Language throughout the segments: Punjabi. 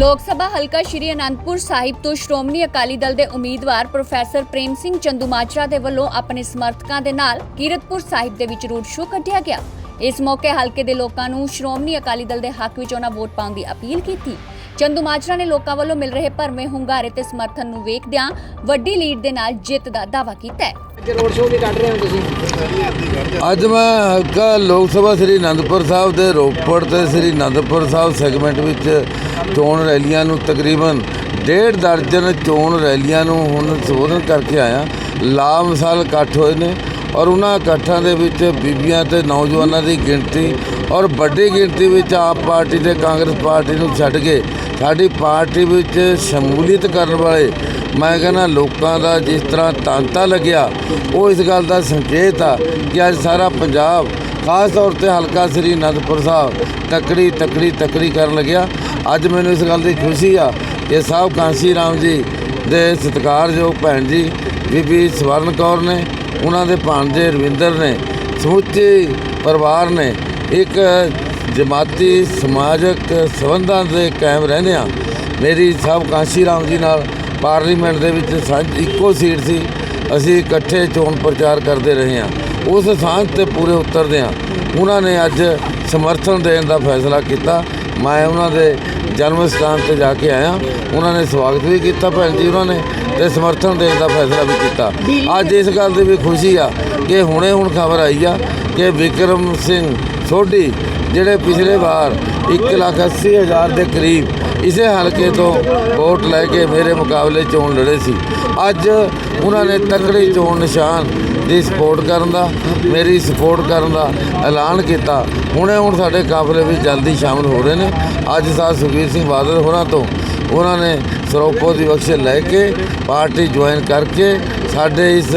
ਲੋਕ ਸਭਾ ਹਲਕਾ ਸ਼੍ਰੀ ਅਨੰਦਪੁਰ ਸਾਹਿਬ ਤੋਂ ਸ਼੍ਰੋਮਣੀ ਅਕਾਲੀ ਦਲ ਦੇ ਉਮੀਦਵਾਰ ਪ੍ਰੋਫੈਸਰ ਪ੍ਰੇਮ ਸਿੰਘ ਚੰਦੂਮਾਜਰਾ ਦੇ ਵੱਲੋਂ ਆਪਣੇ ਸਮਰਥਕਾਂ ਦੇ ਨਾਲ ਕੀਰਤਪੁਰ ਸਾਹਿਬ ਦੇ ਵਿੱਚ ਰੋਡ ਸ਼ੋਅ ਕੱਢਿਆ ਗਿਆ। ਇਸ ਮੌਕੇ ਹਲਕੇ ਦੇ ਲੋਕਾਂ ਨੂੰ ਸ਼੍ਰੋਮਣੀ ਅਕਾਲੀ ਦਲ ਦੇ ਹੱਕ ਵਿੱਚ ਉਹਨਾਂ ਵੋਟ ਪਾਉਣ ਦੀ ਅਪੀਲ ਕੀਤੀ। ਚੰਦੂਮਾਜਰਾ ਨੇ ਲੋਕਾਂ ਵੱਲੋਂ ਮਿਲ ਰਹੇ ਭਰਵੇਂ ਹੁੰਗਾਰੇ ਤੇ ਸਮਰਥਨ ਨੂੰ ਵੇਖਦਿਆਂ ਵੱਡੀ ਲੀਡ ਦੇ ਨਾਲ ਜਿੱਤ ਦਾ ਦਾਅਵਾ ਕੀਤਾ ਹੈ। ਅੱਜ ਰੋਡ ਸ਼ੋਅ ਵੀ ਕੱਢ ਰਹੇ ਹੋ ਤੁਸੀਂ? ਅੱਜ ਮੈਂ ਹਲਕਾ ਲੋਕ ਸਭਾ ਸ੍ਰੀ ਅਨੰਦਪੁਰ ਸਾਹਿਬ ਦੇ ਰੋਪੜ ਤੇ ਸ੍ਰੀ ਅਨੰਦਪੁਰ ਸਾਹਿਬ ਸੈਗਮੈਂਟ ਵਿੱਚ ਚੋਣ ਰੈਲੀਆਂ ਨੂੰ ਤਕਰੀਬਨ ਡੇਢ ਦਰਜਨ ਚੋਣ ਰੈਲੀਆਂ ਨੂੰ ਹੁਣ ਸੰਬੋਧਨ ਕਰਕੇ ਆਇਆ। ਲਾਮਸਾਲ ਇਕੱਠ ਹੋਏ ਨੇ ਔਰ ਉਹਨਾਂ ਇਕੱਠਾਂ ਦੇ ਵਿੱਚ ਬੀਬੀਆਂ ਤੇ ਨੌਜਵਾਨਾਂ ਦੀ ਗਿਣਤੀ ਔਰ ਵੱਡੀ ਗਿਣਤੀ ਵਿੱਚ ਆਪ ਪਾਰਟੀ ਤੇ ਕਾਂਗਰਸ ਪਾਰਟੀ ਨੂੰ ਛੱਡ ਕੇ ਸਾਡੀ ਪਾਰਟੀ ਵਿੱਚ ਸ਼ਮੂਲੀਅਤ ਕਰਨ ਵਾਲੇ, ਮੈਂ ਕਹਿੰਦਾ ਲੋਕਾਂ ਦਾ ਜਿਸ ਤਰ੍ਹਾਂ ਤਾਂਤਾ ਲੱਗਿਆ, ਉਹ ਇਸ ਗੱਲ ਦਾ ਸੰਕੇਤ ਆ ਕਿ ਅੱਜ ਸਾਰਾ ਪੰਜਾਬ, ਖਾਸ ਤੌਰ ਤੇ ਹਲਕਾ ਸ੍ਰੀ ਅਨੰਦਪੁਰ ਸਾਹਿਬ, ਤਕੜੀ ਤਕੜੀ ਤਕੜੀ ਕਰਨ ਲੱਗਿਆ। ਅੱਜ ਮੈਨੂੰ ਇਸ ਗੱਲ ਦੀ ਖੁਸ਼ੀ ਆ ਕਿ ਸਾਹਿਬ ਕਾਂਸੀ ਰਾਮ ਜੀ ਦੇ ਸਤਿਕਾਰਯੋਗ ਭੈਣ ਜੀ, ਬੀਬੀ ਸਵਰਨ ਕੌਰ ਨੇ, ਉਹਨਾਂ ਦੇ ਭਾਣਜੇ ਰਵਿੰਦਰ ਨੇ, ਸਮੁੱਚੇ ਪਰਿਵਾਰ ਨੇ, ਇੱਕ ਜਮਾਤੀ ਸਮਾਜਿਕ ਸੰਬੰਧਾਂ ਦੇ ਕਾਇਮ ਰਹਿੰਦੇ ਆ ਮੇਰੀ ਸਭ ਕਾਂਸੀ ਰਾਮ ਜੀ ਨਾਲ ਪਾਰਲੀਮੈਂਟ ਦੇ ਵਿੱਚ ਸਾਂਝ ਇੱਕੋ ਸੀਟ ਸੀ। ਅਸੀਂ ਇਕੱਠੇ ਚੋਣ ਪ੍ਰਚਾਰ ਕਰਦੇ ਰਹੇ ਹਾਂ। ਉਸ ਸਾਂਝ ਤੇ ਪੂਰੇ ਉਤਰਦੇ ਹਾਂ। ਉਹਨਾਂ ਨੇ ਅੱਜ ਸਮਰਥਨ ਦੇਣ ਦਾ ਫੈਸਲਾ ਕੀਤਾ। ਮੈਂ ਉਹਨਾਂ ਦੇ ਜਨਮ ਸਥਾਨ ਤੇ ਜਾ ਕੇ ਆਇਆ। ਉਹਨਾਂ ਨੇ ਸਵਾਗਤ ਵੀ ਕੀਤਾ ਭੈਣ ਜੀ ਉਹਨਾਂ ਨੇ ਤੇ ਸਮਰਥਨ ਦੇਣ ਦਾ ਫੈਸਲਾ ਵੀ ਕੀਤਾ। ਅੱਜ ਇਸ ਗੱਲ ਦੀ ਵੀ ਖੁਸ਼ੀ ਆ ਕਿ ਹੁਣੇ ਹੁਣ ਖਬਰ ਆਈ ਆ ਕਿ ਵਿਕਰਮ ਸਿੰਘ ਸੋਢੀ ਜਿਹੜੇ ਪਿਛਲੇ ਵਾਰ 1 ਲੱਖ 80 ਹਜ਼ਾਰ ਦੇ ਕਰੀਬ ਇਸੇ ਹਲਕੇ ਤੋਂ ਵੋਟ ਲੈ ਕੇ ਮੇਰੇ ਮੁਕਾਬਲੇ ਚੋਣ ਲੜੇ ਸੀ। ਅੱਜ ਉਹਨਾਂ ਨੇ ਤਕੜੀ ਚੋਣ ਨਿਸ਼ਾਨ ਦੀ ਸਪੋਰਟ ਕਰਨ ਦਾ, ਮੇਰੀ ਸਪੋਰਟ ਕਰਨ ਦਾ ਐਲਾਨ ਕੀਤਾ। ਹੁਣੇ ਹੁਣ ਸਾਡੇ ਕਾਫਲੇ ਵਿੱਚ ਜਲਦੀ ਸ਼ਾਮਲ ਹੋ ਰਹੇ ਨੇ। ਅੱਜ ਸਾਹ ਸੁਖਬੀਰ ਸਿੰਘ ਬਾਦਲ ਹੋਰਾਂ ਤੋਂ ਉਹਨਾਂ ਨੇ ਸਰੋਪੋ ਦੀ ਬਖਸ਼ ਲੈ ਕੇ ਪਾਰਟੀ ਜੁਆਇਨ ਕਰਕੇ ਸਾਡੇ ਇਸ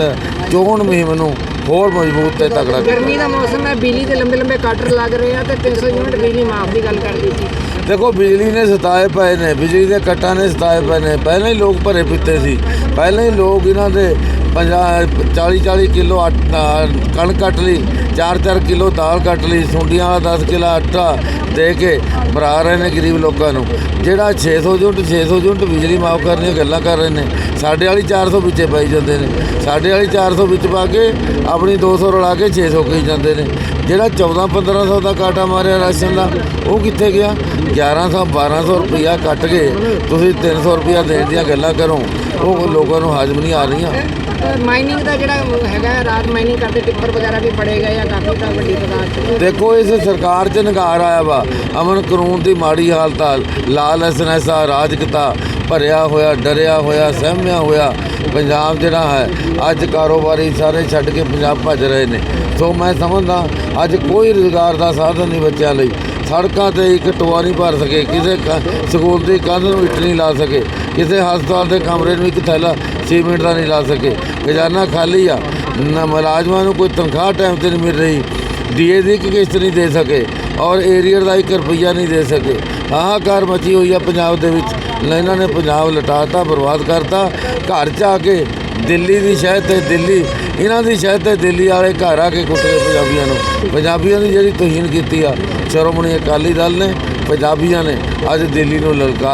ਚੋਣ ਮੁਹਿੰਮ ਨੂੰ ਹੋਰ ਮਜ਼ਬੂਤ ਤੇ ਤਕੜਾ ਗਰਮੀ ਦਾ ਮੌਸਮ ਹੈ ਬਿਜਲੀ ਦੇ ਲੰਬੇ ਲੰਬੇ ਕੱਟ ਲੱਗ ਰਹੇ ਆ ਤੇ 300 ਯੂਨਿਟ ਬਿਜਲੀ ਮਾਫ ਦੀ ਗੱਲ ਕਰ ਦਿੱਤੀ ਦੇਖੋ ਬਿਜਲੀ ਨੇ ਸਤਾਏ ਪਏ ਨੇ ਬਿਜਲੀ ਦੇ ਕੱਟਾਂ ਨੇ ਸਤਾਏ ਪਏ ਨੇ। ਪਹਿਲਾਂ ਹੀ ਲੋਕ ਭਰੇ ਪਿੱਤੇ ਸੀ। ਪਹਿਲਾਂ ਹੀ ਲੋਕ ਇਹਨਾਂ ਦੇ 50 40 40 ਕਿਲੋ ਕਣਕ ਕੱਟ ਲਈ 4-4 ਕਿਲੋ ਦਾਲ ਕੱਟ ਲਈ, ਸੁੰਡੀਆਂ ਵਾਲਾ 10 ਕਿਲੋ ਆਟਾ ਦੇ ਕੇ ਭਰਾ ਰਹੇ ਨੇ ਗਰੀਬ ਲੋਕਾਂ ਨੂੰ। ਜਿਹੜਾ 600 ਯੂਨਿਟ 600 ਯੂਨਿਟ ਬਿਜਲੀ ਮਾਫ ਕਰਨ ਦੀਆਂ ਗੱਲਾਂ ਕਰ ਰਹੇ ਨੇ। ਸਾਡੇ ਵਾਲੀ 400 ਵਿੱਚੇ ਪਾਈ ਜਾਂਦੇ ਨੇ। ਸਾਡੇ ਵਾਲੀ 400 ਵਿੱਚ ਪਾ ਕੇ ਆਪਣੀ 200 ਰਲਾ ਕੇ 600 ਕਹੀ ਜਾਂਦੇ ਨੇ। ਜਿਹੜਾ 14 1500 ਦਾ ਕਾਟਾ ਮਾਰਿਆ ਰਾਸ਼ਨ ਦਾ ਉਹ ਕਿੱਥੇ ਗਿਆ? 1100 1200 ਰੁਪਇਆ ਕੱਟ ਕੇ ਤੁਸੀਂ 300 ਰੁਪਇਆ ਦੇਣ ਦੀਆਂ ਗੱਲਾਂ ਕਰੋ। ਉਹ ਲੋਕਾਂ ਨੂੰ ਹਾਜ਼ਮ ਨਹੀਂ ਆ ਰਹੀਆਂ। ਮਾਈਨਿੰਗ ਦਾ ਜਿਹੜਾ ਹੈਗਾ ਰਾਤ ਮਾਈਨਿੰਗ ਕਰਦੇ ਟਿੱਪਰ ਵਗੈਰਾ ਵੀ ਫੜੇ ਗਏ ਆ ਕਾਫੀ ਤਾਂ ਵੱਡੀ ਤਾਦਾਦ ਦੇਖੋ ਇਸ ਸਰਕਾਰ 'ਚ ਨਗਾਰ ਆਇਆ ਵਾ। ਅਮਨ ਕਾਨੂੰਨ ਦੀ ਮਾੜੀ ਹਾਲਤ ਆ ਲਾਲ ਐਸਨੈਸਾ ਰਾਜਕਤਾ ਭਰਿਆ ਹੋਇਆ ਡਰਿਆ ਹੋਇਆ ਸਹਿਮਿਆ ਹੋਇਆ। ਪੰਜਾਬ ਜਿਹੜਾ ਹੈ, ਅੱਜ ਕਾਰੋਬਾਰੀ ਸਾਰੇ ਛੱਡ ਕੇ ਪੰਜਾਬ ਭੱਜ ਰਹੇ ਨੇ। ਸੋ ਮੈਂ ਸਮਝਦਾ, ਅੱਜ ਕੋਈ ਰੁਜ਼ਗਾਰ ਦਾ ਸਾਧਨ ਨਹੀਂ ਬੱਚਿਆਂ ਲਈ। ਸੜਕਾਂ ਤੇ ਇੱਕ ਟੋਆ ਨਹੀਂ ਭਰ ਸਕੇ, ਕਿਸੇ ਕ- ਸਕੂਲ ਦੀ ਕੰਧ ਨੂੰ ਇੱਟ ਨਹੀਂ ਲਾ ਸਕੇ, ਕਿਸੇ ਹਸਪਤਾਲ ਦੇ ਕਮਰੇ ਨੂੰ ਇੱਕ ਥੈਲਾ ਸੀਮੈਂਟ ਦਾ ਨਹੀਂ ਲਾ ਸਕੇ। ਖਜ਼ਾਨਾ ਖਾਲੀ ਆ, ਨਾ, ਮੁਲਾਜ਼ਮਾਂ ਨੂੰ ਕੋਈ ਤਨਖਾਹ ਟਾਈਮ ਤੇ ਨਹੀਂ ਮਿਲ ਰਹੀ। ਡੀਏ ਦੀ ਇੱਕ ਕਿਸ਼ਤ ਨਹੀਂ ਦੇ ਸਕੇ ਔਰ ਏਰੀਅਰ ਦਾ 1 ਰੁਪਈਆ ਨਹੀਂ ਦੇ ਸਕੇ। ਹਾਹਾਕਾਰ ਮਚੀ ਹੋਈ ਆ ਪੰਜਾਬ ਦੇ ਵਿੱਚ। ਲੈ ਇਹਨਾਂ ਨੇ ਪੰਜਾਬ ਲਟਾਤਾ, ਬਰਬਾਦ ਕਰਤਾ। ਘਰ ਚ ਆ ਕੇ ਦਿੱਲੀ ਦੀ ਸ਼ਹਿਦ ਤੇ ਦਿੱਲੀ, ਇਹਨਾਂ ਦੀ ਸ਼ਹਿਦ ਤੇ ਦਿੱਲੀ ਵਾਲੇ ਘਰ ਆ ਕੇ ਕੁੱਟ ਪੰਜਾਬੀਆਂ ਨੂੰ। ਪੰਜਾਬੀਆਂ ਦੀ ਜਿਹੜੀ ਤੋਹੀਨ ਕੀਤੀ ਆ, ਸ਼੍ਰੋਮਣੀ ਅਕਾਲੀ ਦਲ ਨੇ, ਪੰਜਾਬੀਆਂ ਨੇ ਅੱਜ ਦਿੱਲੀ ਨੂੰ ਲਲਕਾ